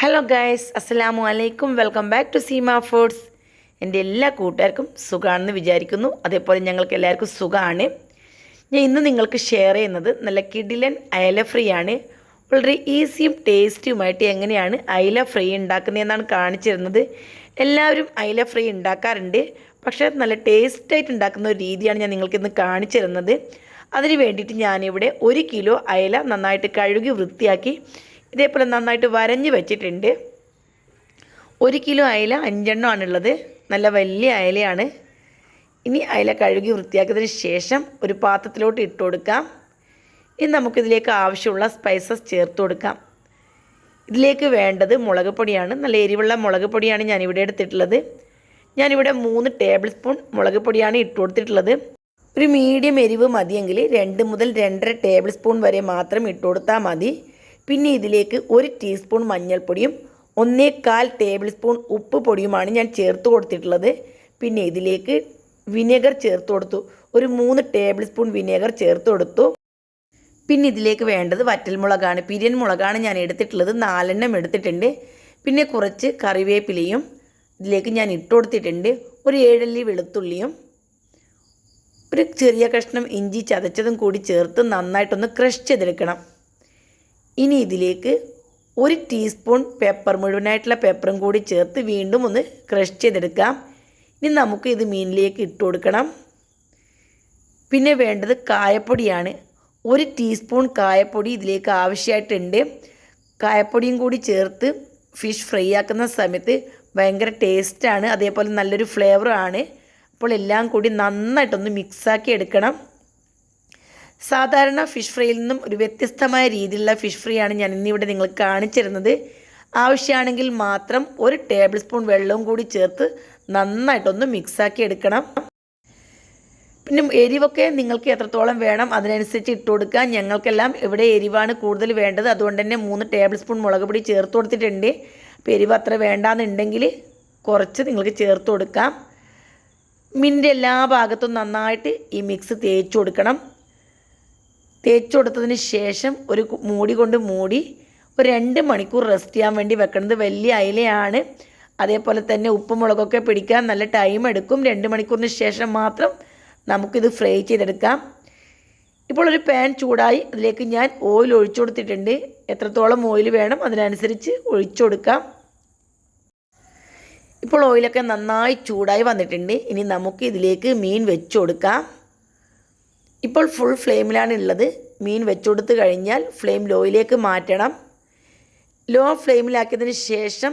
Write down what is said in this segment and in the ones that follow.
Hello guys അസ്സലാമു അലൈക്കും welcome back to Seema foods എന്റെ എല്ലാ കൂട്ടുകാർക്കും സുഖമാണെന്ന് വിചാരിക്കുന്നു. അതേപോലെ ഞങ്ങൾക്ക് എല്ലാവർക്കും സുഖമാണ്. ഞാൻ ഇന്ന് നിങ്ങൾക്ക് ഷെയർ ചെയ്യുന്നത് നല്ല കിഡിലൻ അയല ഫ്രീ ആണ്. വളരെ ഈസിയും ടേസ്റ്റിയുമായിട്ട് എങ്ങനെയാണ് അയല ഫ്രീ ഉണ്ടാക്കുന്നതെന്നാണ് കാണിച്ചിരുന്നത്. എല്ലാവരും അയല ഫ്രീ ഉണ്ടാക്കാറുണ്ട്. പക്ഷേ നല്ല ടേസ്റ്റായിട്ട് ഉണ്ടാക്കുന്ന ഒരു രീതിയാണ് ഞാൻ നിങ്ങൾക്ക് ഇന്ന് കാണിച്ചു തരുന്നത് അതിന് വേണ്ടിയിട്ട് ഞാനിവിടെ ഒരു കിലോ അയല നന്നായിട്ട് കഴുകി വൃത്തിയാക്കി ഇതേപോലെ നന്നായിട്ട് വരഞ്ഞ് വെച്ചിട്ടുണ്ട്. ഒരു കിലോ അയല അഞ്ചെണ്ണമാണുള്ളത്. നല്ല വലിയ അയലയാണ്. ഇനി അയല കഴുകി വൃത്തിയാക്കിയതിന് ശേഷം ഒരു പാത്രത്തിലോട്ട് ഇട്ട് കൊടുക്കാം. ഇനി നമുക്കിതിലേക്ക് ആവശ്യമുള്ള സ്പൈസസ് ചേർത്ത് കൊടുക്കാം. ഇതിലേക്ക് വേണ്ടത് മുളക് പൊടിയാണ്. നല്ല എരിവുള്ള മുളക് പൊടിയാണ് ഞാനിവിടെ എടുത്തിട്ടുള്ളത്. ഞാനിവിടെ മൂന്ന് ടേബിൾ സ്പൂൺ മുളക് പൊടിയാണ് ഇട്ട് കൊടുത്തിട്ടുള്ളത്. ഒരു മീഡിയം എരിവ് മതിയെങ്കിൽ രണ്ട് മുതൽ രണ്ടര ടേബിൾ സ്പൂൺ വരെ മാത്രം ഇട്ട് കൊടുത്താൽ മതി. പിന്നെ ഇതിലേക്ക് ഒരു ടീസ്പൂൺ മഞ്ഞൾപ്പൊടിയും ഒന്നേകാൽ ടേബിൾ സ്പൂൺ ഉപ്പ് പൊടിയുമാണ് ഞാൻ ചേർത്ത് കൊടുത്തിട്ടുള്ളത്. പിന്നെ ഇതിലേക്ക് വിനെഗർ ചേർത്ത് കൊടുത്തു. ഒരു മൂന്ന് ടേബിൾ സ്പൂൺ വിനെഗർ ചേർത്ത് കൊടുത്തു. പിന്നെ ഇതിലേക്ക് വേണ്ടത് വറ്റൽമുളകാണ്. പിരിയൻ മുളകാണ് ഞാൻ എടുത്തിട്ടുള്ളത്. നാലെണ്ണം എടുത്തിട്ടുണ്ട്. പിന്നെ കുറച്ച് കറിവേപ്പിലയും ഇതിലേക്ക് ഞാൻ ഇട്ട് കൊടുത്തിട്ടുണ്ട്. ഒരു ഏഴല്ലി വെളുത്തുള്ളിയും ഒരു ചെറിയ കഷ്ണം ഇഞ്ചി ചതച്ചതും കൂടി ചേർത്ത് നന്നായിട്ടൊന്ന് ക്രഷ് ചെയ്തെടുക്കണം. ഇനി ഇതിലേക്ക് ഒരു ടീസ്പൂൺ പെപ്പർ മുഴുവനായിട്ടുള്ള പെപ്പറും കൂടി ചേർത്ത് വീണ്ടും ഒന്ന് ക്രഷ് ചെയ്തെടുക്കാം ഇനി നമുക്ക് ഇത് മീനിലേക്ക് ഇട്ട് കൊടുക്കണം. പിന്നെ വേണ്ടത് കായപ്പൊടിയാണ്. ഒരു ടീസ്പൂൺ കായപ്പൊടി ഇതിലേക്ക് ആവശ്യമായിട്ടുണ്ട്. കായപ്പൊടിയും കൂടി ചേർത്ത് ഫിഷ് ഫ്രൈ ആക്കുന്ന സമയത്ത് ഭയങ്കര ടേസ്റ്റാണ് അതേപോലെ നല്ലൊരു ഫ്ലേവറാണ് അപ്പോൾ എല്ലാം കൂടി നന്നായിട്ടൊന്ന് മിക്സാക്കി എടുക്കണം. സാധാരണ ഫിഷ് ഫ്രൈയിൽ നിന്നും ഒരു വ്യത്യസ്തമായ രീതിയിലുള്ള ഫിഷ് ഫ്രൈ ആണ് ഞാൻ ഇന്നിവിടെ നിങ്ങൾ കാണിച്ചിരുന്നത്. ആവശ്യമാണെങ്കിൽ മാത്രം ഒരു ടേബിൾ സ്പൂൺ വെള്ളവും കൂടി ചേർത്ത് നന്നായിട്ടൊന്ന് മിക്സാക്കി എടുക്കണം. പിന്നെ എരിവൊക്കെ നിങ്ങൾക്ക് എത്രത്തോളം വേണം അതിനനുസരിച്ച് ഇട്ട് കൊടുക്കുക ഞങ്ങൾക്കെല്ലാം ഇവിടെ എരിവാണ് കൂടുതൽ വേണ്ടത്. അതുകൊണ്ട് തന്നെ മൂന്ന് ടേബിൾ സ്പൂൺ മുളക് പൊടി ചേർത്ത് കൊടുത്തിട്ടുണ്ട്. അപ്പോൾ എരിവ് അത്ര വേണ്ടാന്നുണ്ടെങ്കിൽ കുറച്ച് നിങ്ങൾക്ക് ചേർത്ത് കൊടുക്കാം. മിന്റെ എല്ലാ ഭാഗത്തും നന്നായിട്ട് ഈ മിക്സ് തേച്ച് കൊടുക്കണം. തേച്ച് കൊടുത്തതിന് ശേഷം ഒരു മൂടി കൊണ്ട് മൂടി ഒരു രണ്ട് മണിക്കൂർ റെസ്റ്റ് ചെയ്യാൻ വേണ്ടി വെക്കുന്നത് വലിയ അയിലയാണ്. അതേപോലെ തന്നെ ഉപ്പും മുളകൊക്കെ പിടിക്കാൻ നല്ല ടൈം എടുക്കും. രണ്ട് മണിക്കൂറിന് ശേഷം മാത്രം നമുക്കിത് ഫ്രൈ ചെയ്തെടുക്കാം. ഇപ്പോൾ ഒരു പാൻ ചൂടായി. അതിലേക്ക് ഞാൻ ഓയിൽ ഒഴിച്ചു കൊടുത്തിട്ടുണ്ട്. എത്രത്തോളം ഓയിൽ വേണം അതിനനുസരിച്ച് ഒഴിച്ചു കൊടുക്കാം. ഇപ്പോൾ ഓയിലൊക്കെ നന്നായി ചൂടായി വന്നിട്ടുണ്ട്. ഇനി നമുക്ക് ഇതിലേക്ക് മീൻ വെച്ചു കൊടുക്കാം. ഇപ്പോൾ ഫുൾ ഫ്ലെയിമിലാണ് ഉള്ളത് മീൻ വെച്ചുകൊടുത്ത് കഴിഞ്ഞാൽ ഫ്ലെയിം ലോയിലേക്ക് മാറ്റണം. ലോ ഫ്ലെയിമിലാക്കിയതിന് ശേഷം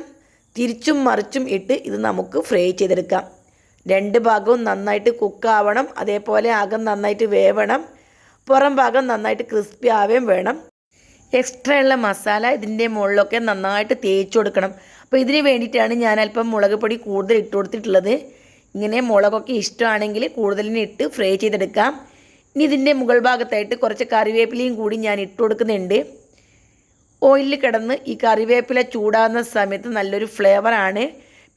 തിരിച്ചും മറിച്ചും ഇട്ട് ഇത് നമുക്ക് ഫ്രൈ ചെയ്തെടുക്കാം. രണ്ട് ഭാഗവും നന്നായിട്ട് കുക്കാവണം അതേപോലെ അകം നന്നായിട്ട് വേവണം. പുറം ഭാഗം നന്നായിട്ട് ക്രിസ്പി ആവുകയും വേണം. എക്സ്ട്രാ ഉള്ള മസാല ഇതിന്റെ മുകളിലൊക്കെ നന്നായിട്ട് തേച്ച് കൊടുക്കണം. അപ്പോൾ ഇതിന് വേണ്ടിയിട്ടാണ് ഞാൻ അല്പം മുളക് പൊടി കൂടുതൽ ഇട്ട് കൊടുത്തിട്ടുള്ളത്. ഇങ്ങനെ മുളകൊക്കെ ഇഷ്ടമാണെങ്കിൽ കൂടുതലിന് ഇട്ട് ഫ്രൈ ചെയ്തെടുക്കാം. ഇനി ഇതിന്റെ മുകൾ ഭാഗത്തായിട്ട് കുറച്ച് കറിവേപ്പിലയും കൂടി ഞാൻ ഇട്ട് കൊടുക്കുന്നുണ്ട്. ഓയിലിൽ കിടന്ന് ഈ കറിവേപ്പില ചൂടാകുന്ന സമയത്ത് നല്ലൊരു ഫ്ലേവറാണ്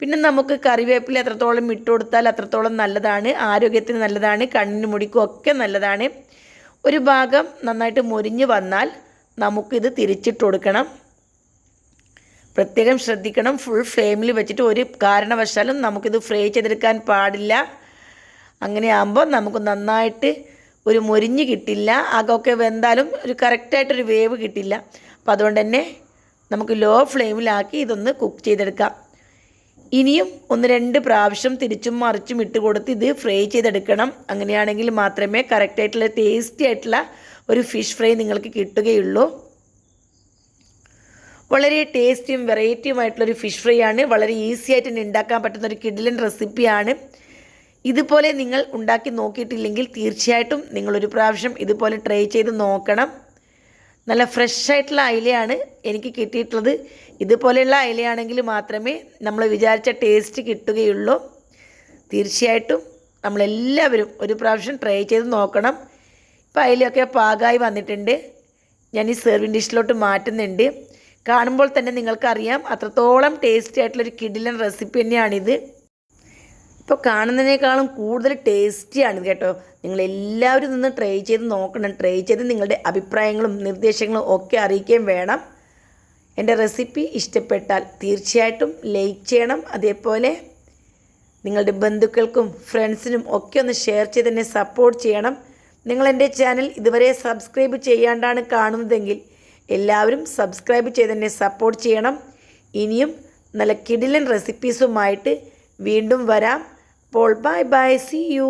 പിന്നെ നമുക്ക് കറിവേപ്പില എത്രത്തോളം ഇട്ട് കൊടുത്താൽ അത്രത്തോളം നല്ലതാണ് ആരോഗ്യത്തിന് നല്ലതാണ് കണ്ണിന് മുടിക്കും ഒക്കെ നല്ലതാണ്. ഒരു ഭാഗം നന്നായിട്ട് മുരിഞ്ഞ് വന്നാൽ നമുക്കിത് തിരിച്ചിട്ട് കൊടുക്കണം. പ്രത്യേകം ശ്രദ്ധിക്കണം ഫുൾ ഫ്ലെയിമിൽ വെച്ചിട്ട് ഒരു കാരണവശാലും നമുക്കിത് ഫ്രൈ ചെയ്തെടുക്കാൻ പാടില്ല. അങ്ങനെയാകുമ്പോൾ നമുക്ക് നന്നായിട്ട് ഒരു മൊരിഞ്ഞ് കിട്ടില്ല. അകമൊക്കെ വെന്താലും ഒരു കറക്റ്റായിട്ടൊരു വേവ് കിട്ടില്ല. അപ്പോൾ അതുകൊണ്ട് തന്നെ നമുക്ക് ലോ ഫ്ലെയിമിലാക്കി ഇതൊന്ന് കുക്ക് ചെയ്തെടുക്കാം. ഇനിയും ഒന്ന് രണ്ട് പ്രാവശ്യം തിരിച്ചും മറിച്ചും ഇട്ട് കൊടുത്ത് ഇത് ഫ്രൈ ചെയ്തെടുക്കണം. അങ്ങനെയാണെങ്കിൽ മാത്രമേ കറക്റ്റായിട്ടുള്ള ടേസ്റ്റി ആയിട്ടുള്ള ഒരു ഫിഷ് ഫ്രൈ നിങ്ങൾക്ക് കിട്ടുകയുള്ളൂ. വളരെ ടേസ്റ്റിയും വെറൈറ്റിയുമായിട്ടുള്ളൊരു ഫിഷ് ഫ്രൈ ആണ്. വളരെ ഈസി ആയിട്ട് തന്നെ ഉണ്ടാക്കാൻ പറ്റുന്ന ഒരു കിഡിലൻ റെസിപ്പിയാണ് ഇതുപോലെ നിങ്ങൾ ഉണ്ടാക്കി നോക്കിയിട്ടില്ലെങ്കിൽ തീർച്ചയായിട്ടും നിങ്ങളൊരു പ്രാവശ്യം ഇതുപോലെ ട്രൈ ചെയ്ത് നോക്കണം. നല്ല ഫ്രഷ് ആയിട്ടുള്ള അയിലയാണ് എനിക്ക് കിട്ടിയിട്ടുള്ളത്. ഇതുപോലെയുള്ള അയിലയാണെങ്കിൽ മാത്രമേ നമ്മൾ വിചാരിച്ച ടേസ്റ്റ് കിട്ടുകയുള്ളൂ. തീർച്ചയായിട്ടും നമ്മളെല്ലാവരും ഒരു പ്രാവശ്യം ട്രൈ ചെയ്ത് നോക്കണം. ഇപ്പോൾ അയിലയൊക്കെ പാകമായി വന്നിട്ടുണ്ട്. ഞാൻ ഈ സെർവിങ് ഡിഷിലോട്ട് മാറ്റുന്നുണ്ട്. കാണുമ്പോൾ തന്നെ നിങ്ങൾക്കറിയാം അത്രത്തോളം ടേസ്റ്റി ആയിട്ടുള്ളൊരു കിഡിലൻ റെസിപ്പി തന്നെയാണിത്. ഇപ്പോൾ കാണുന്നതിനേക്കാളും കൂടുതൽ ടേസ്റ്റിയാണ് കേട്ടോ. നിങ്ങൾ എല്ലാവരും നിന്ന് ട്രൈ ചെയ്ത് നോക്കണം. ട്രൈ ചെയ്ത് നിങ്ങളുടെ അഭിപ്രായങ്ങളും നിർദ്ദേശങ്ങളും ഒക്കെ അറിയിക്കുകയും വേണം. എന്റെ റെസിപ്പി ഇഷ്ടപ്പെട്ടാൽ തീർച്ചയായിട്ടും ലൈക്ക് ചെയ്യണം. അതേപോലെ നിങ്ങളുടെ ബന്ധുക്കൾക്കും ഫ്രണ്ട്സിനും ഒക്കെ ഒന്ന് ഷെയർ ചെയ്ത് എന്നെ സപ്പോർട്ട് ചെയ്യണം. നിങ്ങൾ എന്റെ ചാനൽ ഇതുവരെ സബ്സ്ക്രൈബ് ചെയ്യാണ്ടാണ് കാണുന്നതെങ്കിൽ എല്ലാവരും സബ്സ്ക്രൈബ് ചെയ്ത് എന്നെ സപ്പോർട്ട് ചെയ്യണം. ഇനിയും നല്ല കിടിലൻ റെസിപ്പീസുമായിട്ട് വീണ്ടും വരാം. അപ്പോൾ ബൈ ബൈ സി യു